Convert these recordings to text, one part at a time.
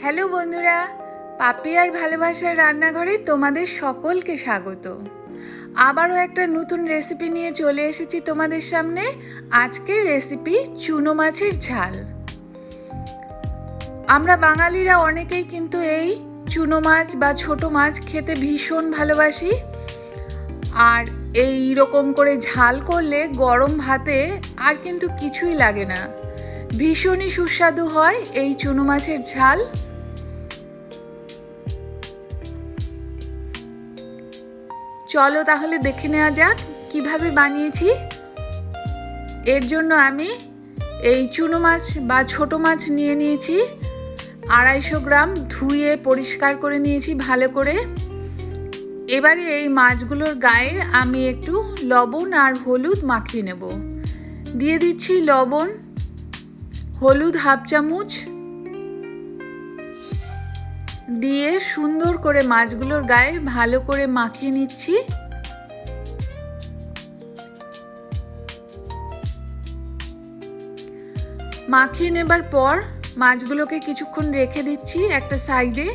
Hello বন্ধুরা পাপি আর ভালোবাসার রান্নাঘরে তোমাদের সকলকে স্বাগত। আবারও একটা নতুন রেসিপি নিয়ে চলে এসেছি তোমাদের সামনে। আজকের রেসিপি চুনো মাছের ঝাল। আমরা বাঙালিরা অনেকেই কিন্তু এই চুনো মাছ বা ছোট মাছ খেতে ভীষণ ভালোবাসি। আর এই রকম করে ঝাল করলে গরম ভাতে আর কিন্তু কিছুই লাগে না। ভীষণই সুস্বাদু হয় এই চুনো মাছের ঝাল। চলো তাহলে দেখে নেওয়া যাক কীভাবে বানিয়েছি। এর জন্য আমি এই চুনো মাছ বা ছোট মাছ নিয়ে নিয়েছি। আড়াইশো গ্রাম ধুয়ে পরিষ্কার করে নিয়েছি ভালো করে। এবারে এই মাছগুলোর গায়ে আমি একটু লবণ আর হলুদ মাখিয়ে নেব। দিয়ে দিচ্ছি লবণ, হলুদ হাফ চামচ দিয়ে সুন্দর করে মাছগুলোর গায়ে ভালো করে মাখিয়ে নিচ্ছি। মাখিয়ে নেবার পর মাছগুলোকে কিছুক্ষণ রেখে দিচ্ছি একটা সাইডে।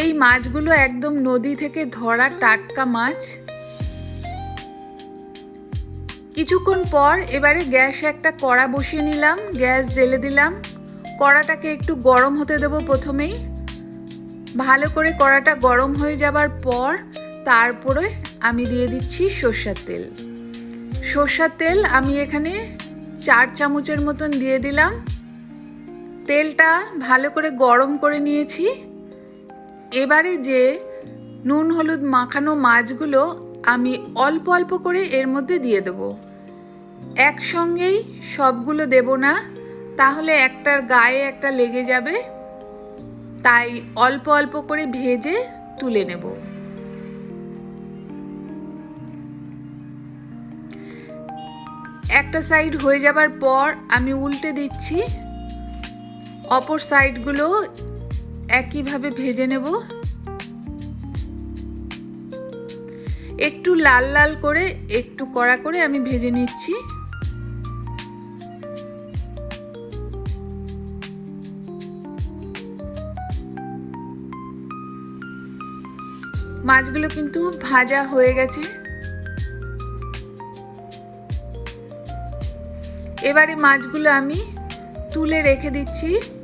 এই মাছগুলো একদম নদী থেকে ধরা টাটকা মাছ। কিছুক্ষণ পর এবারে গ্যাসে একটা কড়া বসিয়ে নিলাম, গ্যাস জেলে দিলাম। কড়াটাকে একটু গরম হতে দেবো প্রথমেই। ভালো করে কড়াটা গরম হয়ে যাবার পর তারপরে আমি দিয়ে দিচ্ছি সর্ষার তেল। সর্ষার তেল আমি এখানে চার চামচের মতন দিয়ে দিলাম। তেলটা ভালো করে গরম করে নিয়েছি। এবারে যে নুন হলুদ মাখানো মাছগুলো আমি অল্প অল্প করে এর মধ্যে দিয়ে দেব। একসঙ্গেই সবগুলো দেব না, তাহলে একটার গায়ে একটা লেগে যাবে। তাই অল্প অল্প করে ভেজে তুলে নেব। একটা সাইড হয়ে যাবার পর আমি উল্টে দিচ্ছি। অপর সাইডগুলো একইভাবে ভেজে নেব। একটু লাল লাল করে, একটু কড়া করে আমি ভেজে নিচ্ছি। মাছগুলো কিন্তু ভাজা হয়ে গেছে। এবারে মাছগুলো আমি তুলে রেখে দিচ্ছি।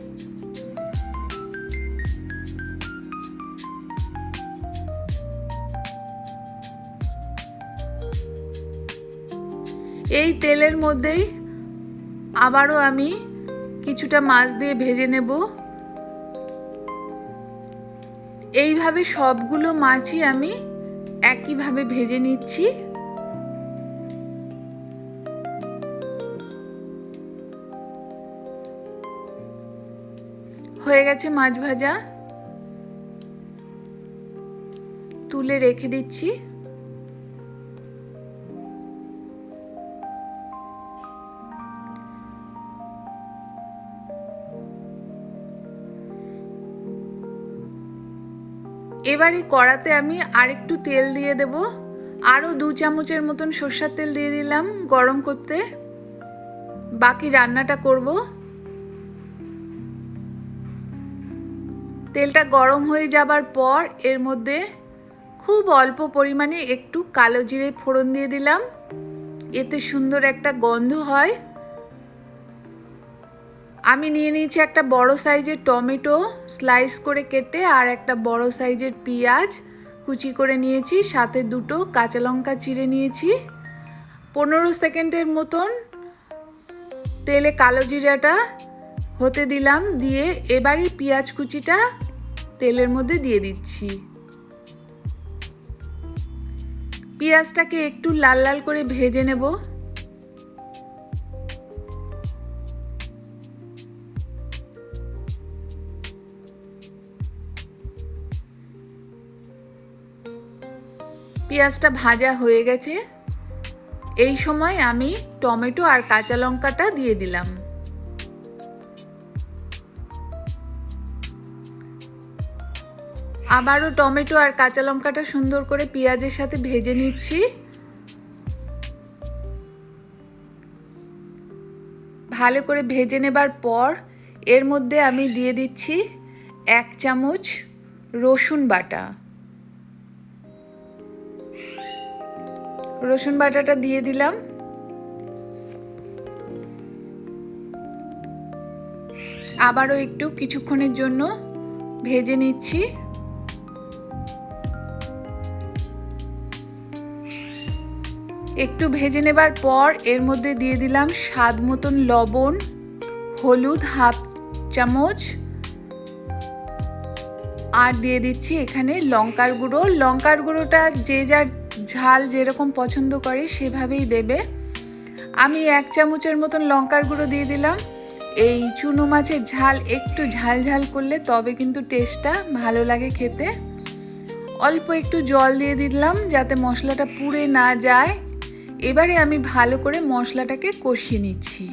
এই তেলের মধ্যেই আবারও আমি কিছুটা মাছ দিয়ে ভেজে নেব। এইভাবে সবগুলো মাছই আমি একইভাবে ভেজে নিচ্ছি। হয়ে গেছে মাছ ভাজা। তুলে রেখে দিচ্ছি। এবারে কড়াতে আমি আরেকটু তেল দিয়ে দেব। আরও দু চামচের মতন সর্ষার তেল দিয়ে দিলাম গরম করতে। বাকি রান্নাটা করব। তেলটা গরম হয়ে যাবার পর এর মধ্যে খুব অল্প পরিমাণে একটু কালো জিরে ফোড়ন দিয়ে দিলাম। এতে সুন্দর একটা গন্ধ হয়। আমি নিয়ে নিয়েছি একটা বড় সাইজের টমেটো স্লাইস করে কেটে আর একটা বড় সাইজের পেঁয়াজ কুচি করে নিয়েছি, সাথে দুটো কাঁচা লঙ্কা চিড়ে নিয়েছি। পনেরো সেকেন্ডের মতন তেলে কালো জিরাটা হতে দিলাম, দিয়ে এবারই পেঁয়াজ কুচিটা তেলের মধ্যে দিয়ে দিচ্ছি। পেঁয়াজটাকে একটু লাল লাল করে ভেজে নেব। পেঁয়াজটা ভাজা হয়ে গেছে। এই সময় আমি টমেটো আর কাঁচা লঙ্কাটা দিয়ে দিলাম। আবারও টমেটো আর কাঁচা লঙ্কাটা সুন্দর করে পেঁয়াজের সাথে ভেজে নিচ্ছি। ভালো করে ভেজে নেবার পর এর মধ্যে আমি দিয়ে দিচ্ছি এক চামচ রসুন বাটা। রসুন বাটাটা দিয়ে দিলাম। আবারও একটু কিছুক্ষণের জন্য ভেজে নিচ্ছি। একটু ভেজে নেবার পর এর মধ্যে দিয়ে দিলাম স্বাদ মতন লবণ, হলুদ হাফ চামচ, আর দিয়ে দিচ্ছি এখানে লঙ্কার গুঁড়ো। লঙ্কার গুঁড়োটা যে যার ঝাল যেরকম পছন্দ করে সেভাবেই দেবে। আমি এক চামচের মতন লঙ্কার গুঁড়ো দিয়ে দিলাম। এই চুনো মাছের ঝাল একটু ঝাল ঝাল করলে তবে কিন্তু টেস্টটা ভালো লাগে খেতে। অল্প একটু জল দিয়ে দিলাম যাতে মশলাটা পুড়ে না যায়। এবারে আমি ভালো করে মশলাটাকে কষিয়ে নিচ্ছি।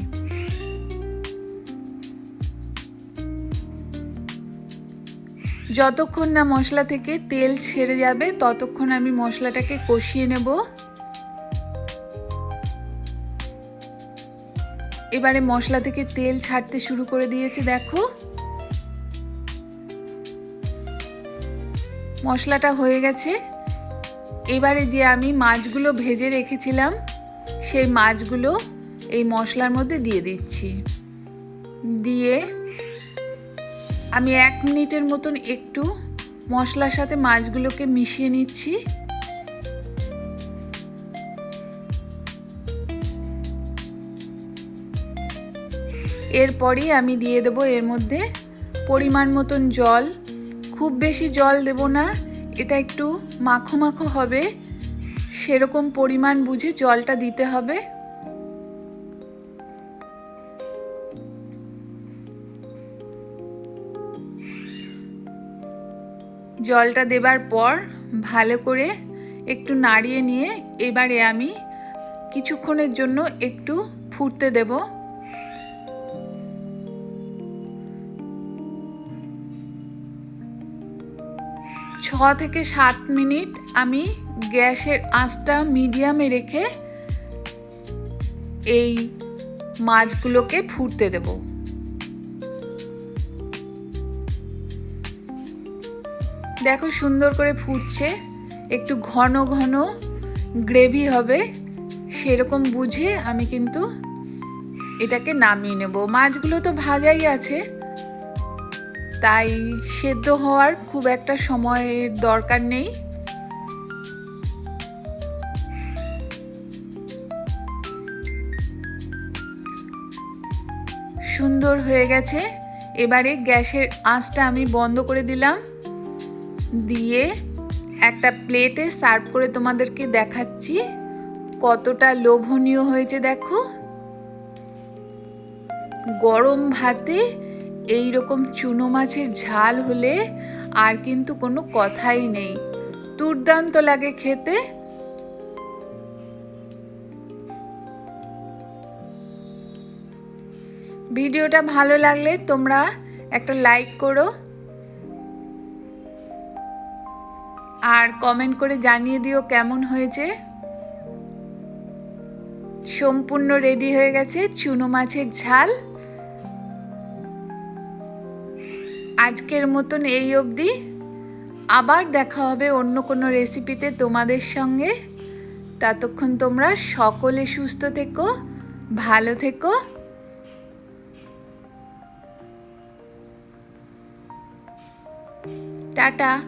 যতক্ষণ না মশলা থেকে তেল ছেড়ে যাবে, ততক্ষণ আমি মশলাটাকে কষিয়ে নেব। এবারে মশলা থেকে তেল ছাড়তে শুরু করে দিয়েছে, দেখো। মশলাটা হয়ে গেছে। এবারে যে আমি মাছগুলো ভেজে রেখেছিলাম, সেই মাছগুলো এই মশলার মধ্যে দিয়ে দিচ্ছি। দিয়ে আমি এক মিনিটের মতন একটু মশলার সাথে মাছগুলোকে মিশিয়ে নিচ্ছি। এরপরই আমি দিয়ে দেবো এর মধ্যে পরিমাণ মতন জল। খুব বেশি জল দেব না, এটা একটু মাখো মাখো হবে। সেরকম পরিমাণ বুঝে জলটা দিতে হবে। জলটা দেবার পর ভালো করে একটু নাড়িয়ে নিয়ে এবারে আমি কিছুক্ষণের জন্য একটু ফুটতে দেব। ছ থেকে সাত মিনিট আমি গ্যাসের আঁচটা মিডিয়ামে রেখে এই মাছগুলোকে ফুটতে দেবো। দেখো সুন্দর করে ফুটছে। একটু ঘন ঘন গ্রেভি হবে, সেরকম বুঝে আমি কিন্তু এটাকে নামিয়ে নেব। মাছগুলো তো ভাজাই আছে, তাই সেদ্ধ হওয়ার খুব একটা সময়ের দরকার নেই। সুন্দর হয়ে গেছে। এবারে গ্যাসের আঁচটা আমি বন্ধ করে দিলাম। দিয়ে একটা প্লেটে সার্ভ করে তোমাদেরকে দেখাচ্ছি। কতটা লোভনীয় হয়েছে দেখো। গরম ভাতে এই রকম চুনো মাছের ঝাল হলে আর কিন্তু কোনো কথাই নেই। দুর্দান্ত লাগে খেতে। ভিডিওটা ভালো লাগলে তোমরা একটা লাইক করো। আর কমেন্ট করে জানিয়ে দিও কেমন হয়েছে। সম্পূর্ণ রেডি হয়ে গেছে চুনো মাছের ঝাল। আজকের মতন এই অবধি। আবার দেখা হবে অন্য কোনো রেসিপিতে তোমাদের সঙ্গে। ততক্ষণ তোমরা সকলে সুস্থ থেকো, ভালো থেকো। টাটা।